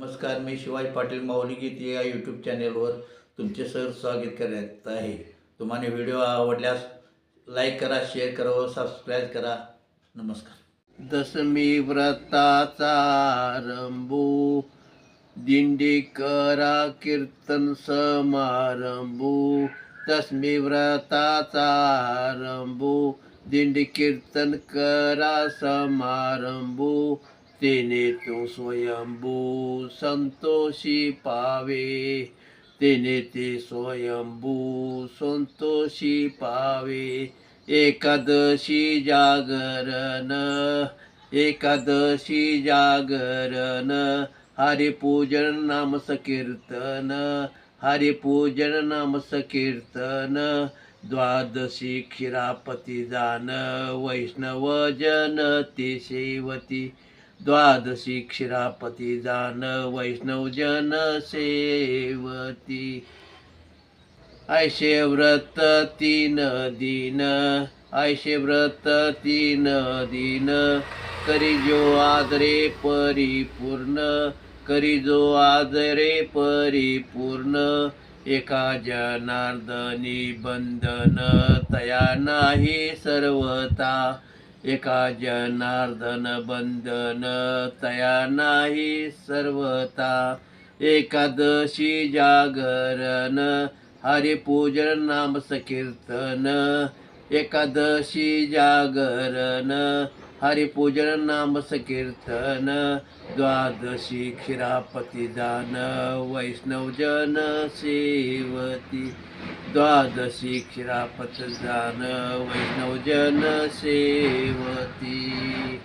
नमस्कार मी शिवाजी पाटील माऊली गीत या यूट्यूब चॅनेलवर तुमचे सर स्वागत करत आहे. तुम्हाला व्हिडिओ आवडल्यास लाईक करा शेअर करा व सबस्क्राईब करा. नमस्कार. दशमी व्रताचा आरंभू दिंडी करा कीर्तन समारंभू. दशमी व्रताचा आरंभू दिंडी कीर्तन करा समारंभू. तिने तो स्वयंभू संतोषी पावे. तिने ते स्वयंभू संतोषी पावे. एकादशी जागरण एकादशी जागरण हरिपूजन नाम संकीर्तन हरिपूजन नाम संकीर्तन द्वादशी खिरापती जान वैष्णव जन ती सेवती. द्वादशी क्षीरापती जान वैष्णव जन सेवती। ऐशे व्रत तीन दिन ऐशे व्रत तीन दिन। करी जो आदरे परिपूर्ण करी जो आदरे परिपूर्ण। एका जनार्दनी बंधन तया नाही सर्वता एका जनार्दन बंधन तया नाही सर्वता एकादशी जागरण हरिपूजन नाम संकीर्तन एकादशी जागरण हरिपूजन नाम संकीर्तन द्वादशी क्षीरापती दान वैष्णवजन सेवती। द्वादशी क्षीरापत दान वैष्णवजन सेवती।